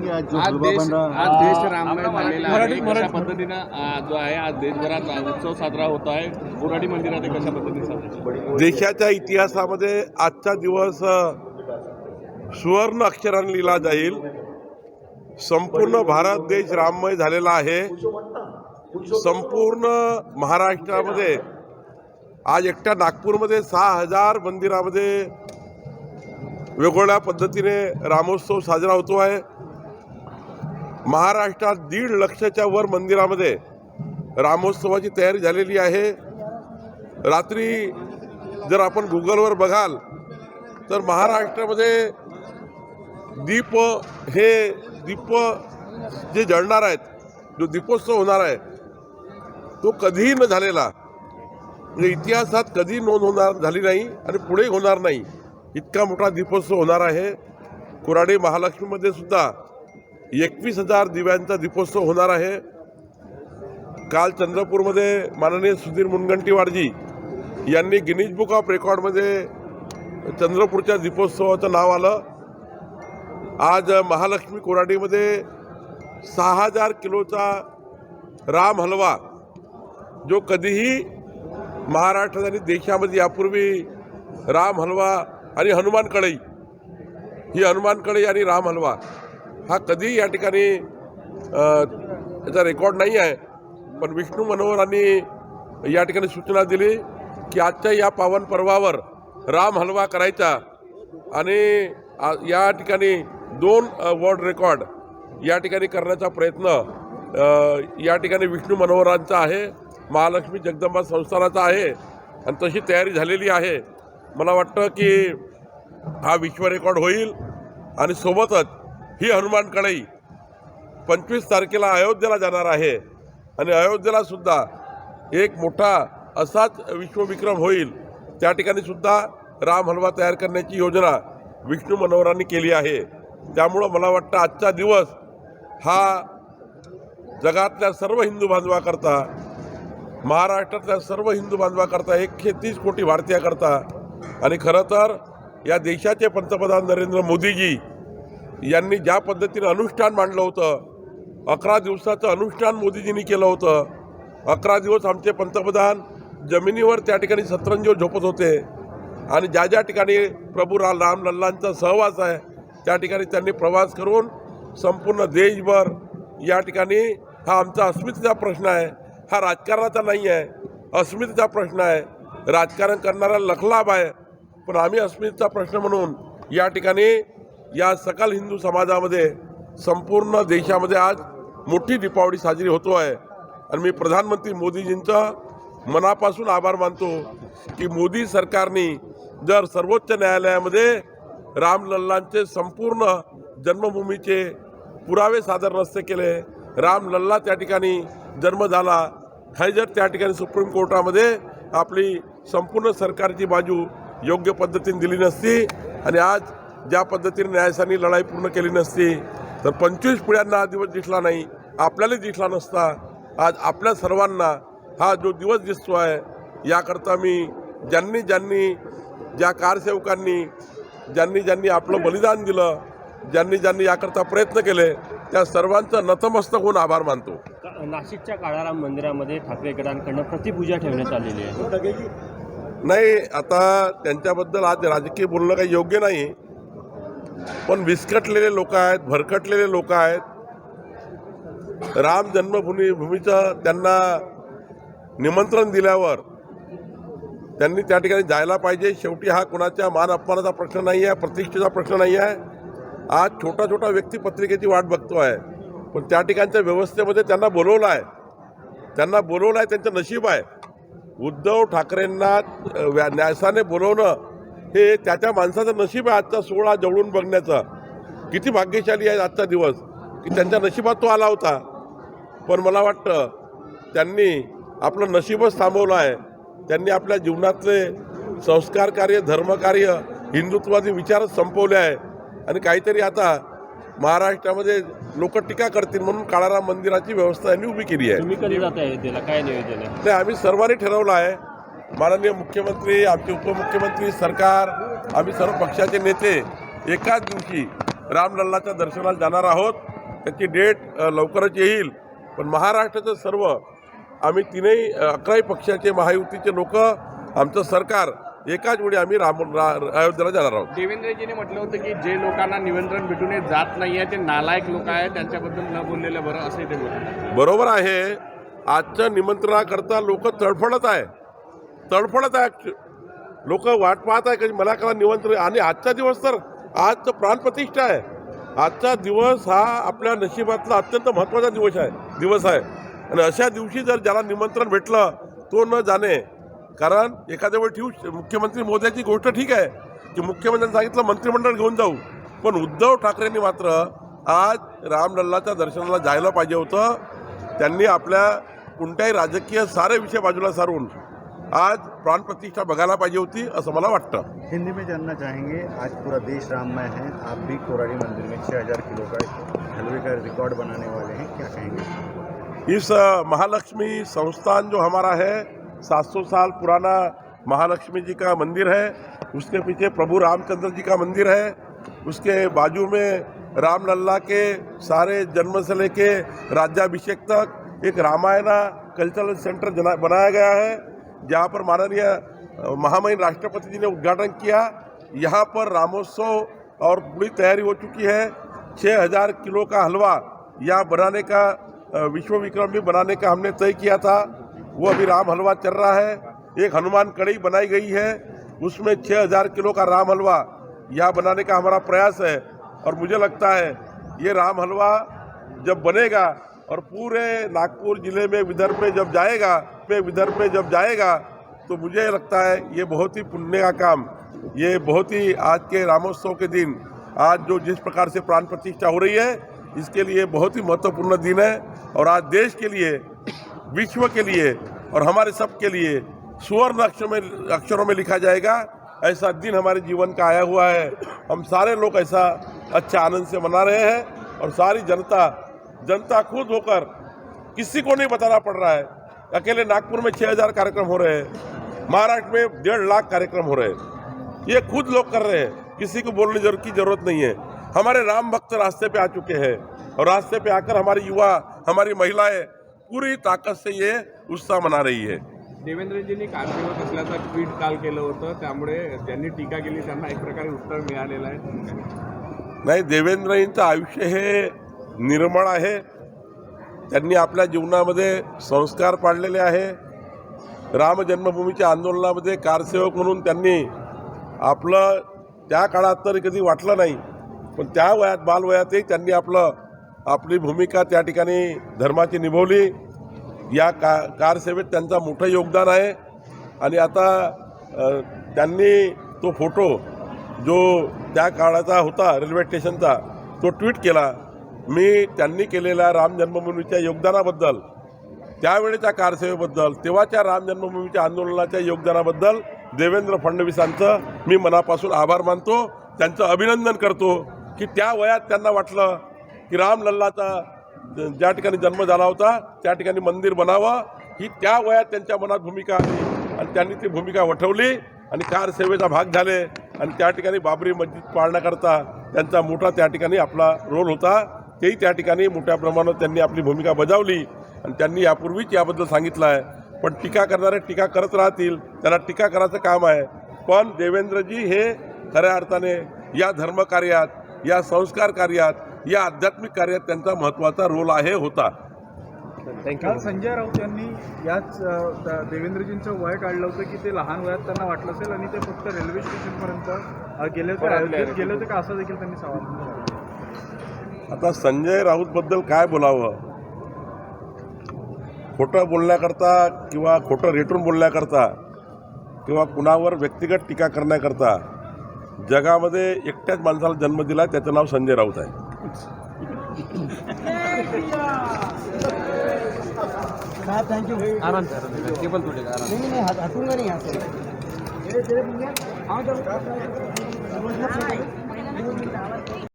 कहेंगे आज जो आज भलवा देश बन रहा आज देश राममय झालेला आहे. कशा पद्धतीनं जो आहे आज देशभरात उत्सव साजरा होत आहे. बोराडी मंदिरात हे कशा पद्धतीने साजरा देशाच्या इतिहासामध्ये आजचा दिवस सुवर्ण अक्षराने लिहिला जाईल. संपूर्ण भारत देश राममय झालेला आहे. संपूर्ण महाराष्ट्रामध्ये आज एकट्या नागपूरमध्ये सहा हजार मंदिरामध्ये वेगवेगळ्या पद्धतीने रामोत्सव साजरा होतो आहे. महाराष्ट्रात दीड लक्षाच्या वर मंदिरामध्ये रामोत्सवाची तयारी झालेली आहे. रात्री जर आपण गुगलवर बघाल तर महाराष्ट्रामध्ये दीप हे दीप जे जळणार आहेत जो दीपोत्सव होणार आहे तो कधीही न झालेला म्हणजे इतिहासात कधी नोंद होणार झाली नाही आणि पुढे होणार नाही इतका मोठा दीपोत्सव होणार आहे. कुराडी महालक्ष्मीमध्ये सुद्धा एकवीस हजार दिव्यांचा दीपोत्सव होणार आहे. काल चंद्रपूरमध्ये माननीय सुधीर मुनगंटीवारजी यांनी गिनीज बुक ऑफ रेकॉर्डमध्ये चंद्रपूरच्या दीपोत्सवाचं नाव आलं. आज महालक्ष्मी कोराडीमध्ये सहा हजार किलोचा राम हलवा जो कधीही महाराष्ट्रात आणि देशामध्ये यापूर्वी राम हलवा आणि हनुमान कढई ही हनुमान कढई आणि राम हलवा हा कधीही या ठिकाणी याचा रेकॉर्ड नाही आहे. पण विष्णू मनोहरांनी या ठिकाणी सूचना दिली की आजच्या या पावन पर्वावर राम हलवा करायचा आणि या ठिकाणी दोन वर्ल्ड रेकॉर्ड या ठिकाणी करण्याचा प्रयत्न या ठिकाणी विष्णू मनोहरांचा आहे महालक्ष्मी जगदंबा संस्थानाचा आहे आणि तशी तयारी झालेली आहे. मला वाटतं की हा विश्व रेकॉर्ड होईल आणि सोबतच ही हनुमान कढई पंचवीस तारखेला अयोध्येला जाणार आहे. आणि अयोध्येला सुद्धा एक मोठा असाच विश्वविक्रम होईल. त्या ठिकाणी सुद्धा राम हलवा तयार करण्याची योजना विष्णू मनोहरांनी केली आहे. त्यामुळं मला वाटतं आजचा दिवस हा जगातल्या सर्व हिंदू बांधवाकरता महाराष्ट्रातल्या सर्व हिंदू बांधवाकरता एकशे तीस कोटी भारतीयाकरता आणि खरं तर या देशाचे पंतप्रधान नरेंद्र मोदीजी यांनी ज्या पद्धतीनं अनुष्ठान मांडलं होतं अकरा दिवसाचं अनुष्ठान मोदीजींनी केलं होतं. अकरा दिवस आमचे पंतप्रधान जमिनीवर त्या ठिकाणी सतरंजीवर झोपत होते. आणि ज्या ज्या ठिकाणी प्रभू रा राम लल्लांचा सहवास आहे त्या ठिकाणी त्यांनी प्रवास करून संपूर्ण देशभर या ठिकाणी हा आमचा अस्मितेचा प्रश्न आहे. हा राजकारणाचा नाही आहे अस्मितेचा प्रश्न आहे. राजकारण करणारा लखलाभ आहे. पण आम्ही अस्मितेचा प्रश्न म्हणून या ठिकाणी या सकल हिंदू समाजामध्ये संपूर्ण देशामध्ये आज मोठी दीपावली साजरी होतो आहे. आणि मी प्रधानमंत्री मोदीजींचा मनापासून आभार मानतो की मोदी सरकारने जर सर्वोच्च न्यायालयामध्ये रामलल्लांचे संपूर्ण जन्मभूमीचे पुरावे सादर नसते केले रामलल्ला त्या ठिकाणी जन्म झाला हे जर त्या ठिकाणी सुप्रीम कोर्टामध्ये आपली संपूर्ण सरकारची बाजू योग्य पद्धतीने दिली नसती. आणि आज ज्या पद्धतीने न्यायालयाने लढाई पूर्ण केली नसती तर पंचवीस पिढ्यांना हा दिवस दिसला नाही आपल्यालाही दिसला नसता. आज आपल्या सर्वांना हा जो दिवस दिसतो आहे याकरता मी ज्यांनी ज्यांनी ज्या कारसेवकांनी ज्यांनी ज्यांनी आपलं बलिदान दिलं ज्यांनी ज्यांनी याकरता प्रयत्न केले त्या सर्वांचं नतमस्तक होऊन आभार मानतो. का- नाशिकच्या काळाराम मंदिरामध्ये ठाकरे गटांकडनं प्रतिपूजा ठेवण्यात आलेली आहे. नाही आता त्यांच्याबद्दल आज राजकीय बोलणं काही योग्य नाही. पण विस्कटलेले लोक आहेत भरकटलेले लोक आहेत. राम जन्मभूमी भूमीचं त्यांना निमंत्रण दिल्यावर त्यांनी त्या ठिकाणी जायला पाहिजे. शेवटी हा कुणाच्या मान अपमानाचा प्रश्न नाही आहे प्रतिष्ठेचा प्रश्न नाही आहे. आज छोटा छोटा व्यक्ती पत्रिकेची वाट बघतो आहे. पण त्या ठिकाणच्या व्यवस्थेमध्ये त्यांना बोलवलं आहे. त्यांना बोलवलं आहे त्यांचं नशीब आहे. उद्धव ठाकरेंना व्या- न्यासाने बोलवणं हे त्याच्या माणसाचं नशीब आहे आजचा सोहळा जवळून बघण्याचा. किती भाग्यशाली आहे आजचा दिवस की त्यांच्या नशिबात तो आला होता. पण मला वाटतं त्यांनी आपलं नशीबच थांबवलं आहे. त्यांनी आपल्या जीवनातले संस्कार कार्य धर्मकार्य हिंदुत्वादी विचारच संपवले आहे. आणि काहीतरी आता महाराष्ट्रामध्ये लोक टीका करतील म्हणून काळाराम मंदिराची व्यवस्था यांनी उभी केली आहे. काय नाही आम्ही सर्वांनी ठरवलं आहे माननीय मुख्यमंत्री आमचे उपमुख्यमंत्री सरकार आम्ही सर्व पक्षाचे नेते एकाच दिवशी रामलल्लाच्या दर्शनाला जाणार आहोत. त्याची डेट लवकरच येईल. पण महाराष्ट्राचं सर्व आम्ही तीनही अकराही पक्षाचे महायुतीचे लोक आमचं सरकार एकाच वेळी आम्ही राम अयोध्येला जाणार आहोत. देवेंद्रजीने म्हटलं होतं की जे लोकांना निमंत्रण भेटून जात नाहीये ते नालायक लोक आहेत त्यांच्याबद्दल न बोललेलं बरं असंही ते बोलतात. बरोबर आहे. आजच्या निमंत्रणाकरता लोक तडफडत आहे तडफडत आहे लोक वाट पाहत आहे की मला कला निमंत्रण आणि आजचा दिवस तर आजचं प्राणप्रतिष्ठा आहे. आजचा दिवस हा आपल्या नशिबातला अत्यंत महत्त्वाचा दिवस आहे. दिवस आहे. आणि अशा दिवशी जर ज्याला निमंत्रण भेटलं तो न जाणे कारण एखाद्या वेळी ठेवू मुख्यमंत्री मोदयाची गोष्ट ठीक आहे की मुख्यमंत्र्यांनी सांगितलं मंत्रिमंडळ घेऊन जाऊ. पण उद्धव ठाकरेंनी मात्र आज रामलल्लाच्या दर्शनाला जायला पाहिजे होतं. त्यांनी आपल्या कोणत्याही राजकीय सारे विषय बाजूला सारून आज प्राण प्रतिष्ठा बघायला पाहिजे होती असं मला वाटतं. हिंदी में जानना चाहेंगे आज पूरा देश राममय है आप भी कोराड़ी मंदिर में छः हज़ार किलो का हलवे का रिकॉर्ड बनाने वाले हैं क्या कहेंगे? इस महालक्ष्मी संस्थान जो हमारा है 700 साल पुराना महालक्ष्मी जी का मंदिर है उसके पीछे प्रभु रामचंद्र जी का मंदिर है उसके बाजू में राम लल्ला के सारे जन्म से लेके राज्याभिषेक तक एक रामायणा कल्चरल सेंटर बनाया गया है। जहाँ पर माननीय महामहिम राष्ट्रपति जी ने उद्घाटन किया, यहाँ पर रामोत्सव और पूरी तैयारी हो चुकी है। छः हज़ार किलो का हलवा यहाँ बनाने का विश्व विक्रम भी बनाने का हमने तय किया था। वो अभी राम हलवा चल रहा है। एक हनुमान कड़ी बनाई गई है। उसमें छः हज़ार किलो का राम हलवा यहाँ बनाने का हमारा प्रयास है। और मुझे लगता है, ये राम हलवा जब बनेगा और पूरे नागपुर ज़िले में, विदर्भ में जब जाएगा में विदर्भ में जब जाएगा तो मुझे लगता है ये बहुत ही पुण्य का काम। ये बहुत ही आज के रामोत्सव के दिन, आज जो जिस प्रकार से प्राण प्रतिष्ठा हो रही है, इसके लिए बहुत ही महत्वपूर्ण दिन है। और आज देश के लिए, विश्व के लिए और हमारे सब के लिए सुवर्ण अक्षर में, अक्षरों में लिखा जाएगा। ऐसा दिन हमारे जीवन का आया हुआ है। हम सारे लोग ऐसा अच्छा आनंद से मना रहे हैं और सारी जनता जनता खुद होकर किसी को नहीं बताना पड़ रहा है। अकेले नागपुर में छः हज़ार कार्यक्रम हो रहे हैं। महाराष्ट्र में डेढ़ लाख कार्यक्रम हो रहे हैं। ये खुद लोग कर रहे हैं। किसी को बोलने ज़रूर की ज़रूरत नहीं है। हमारे राम भक्त रास्ते पे आ चुके हैं और रास्ते पे आकर हमारी युवा हमारी महिलाएँ पूरी ताकत से ये उत्साह मना रही है। देवेंद्रजींनी कारसेवक असल्याचं ट्विट काल केलं होतं त्यामुळे त्यांनी टीका केली त्यांना एक प्रकारे उत्तर मिळालेलं आहे. नाही देवेंद्रजींचं आयुष्य हे निर्मळ आहे त्यांनी आपल्या जीवनामध्ये संस्कार पाडलेले आहे. राम जन्मभूमीच्या आंदोलनामध्ये कारसेवक म्हणून त्यांनी आपलं त्या काळात तरी कधी वाटलं नाही पण त्या वयात बालवयातही त्यांनी आपलं आपली भूमिका त्या ठिकाणी धर्माची निभवली. या का कारसेवेत त्यांचा मोठं योगदान आहे. आणि आता त्यांनी तो फोटो जो त्या काळाचा होता रेल्वे स्टेशनचा तो ट्विट केला. मी त्यांनी केलेल्या राम जन्मभूमीच्या योगदानाबद्दल त्यावेळेच्या कारसेवेबद्दल तेव्हाच्या राम जन्मभूमीच्या आंदोलनाच्या योगदानाबद्दल देवेंद्र फडणवीसांचं मी मनापासून आभार मानतो. त्यांचं अभिनंदन करतो की त्या वयात त्यांना वाटलं की राम लल्लाचा ज्या ठिकाणी जन्म झाला होता त्या ठिकाणी मंदिर बनावं. ही त्या वयात त्यांच्या मनात भूमिका आली आणि त्यांनी ती भूमिका वठवली आणि कार सेवेचा भाग झाले. आणि त्या ठिकाणी बाबरी मस्जिद पाळण्याकरता त्यांचा मोठा त्या ठिकाणी आपला रोल होता. तेही त्या ठिकाणी मोठ्या प्रमाणात त्यांनी आपली भूमिका बजावली आणि त्यांनी यापूर्वीच याबद्दल सांगितलं आहे. पण टीका करणारे टीका करत राहतील त्यांना टीका करायचं काम आहे. पण देवेंद्रजी हे खऱ्या अर्थाने या धर्मकार्यात या संस्कार कार्यात या आध्यात्मिक कार्यात त्यांचा महत्त्वाचा रोल आहे होता. काल संजय राऊत यांनी याच देवेंद्रजींचं वय काढलं होतं की ते लहान वयात त्यांना वाटलं असेल आणि ते फक्त रेल्वे स्टेशनपर्यंत गेले होते गेले होते का? असं देखील त्यांनी सवाल. केला. आता संजय राऊतबद्दल काय बोलावं? खोटं बोलण्याकरता किंवा खोटं रेटून बोलण्याकरता किंवा कुणावर व्यक्तिगत टीका करण्याकरता जगामध्ये एकट्याच माणसाला जन्म दिला त्याचं नाव संजय राऊत आहे. आराम टेबल आराम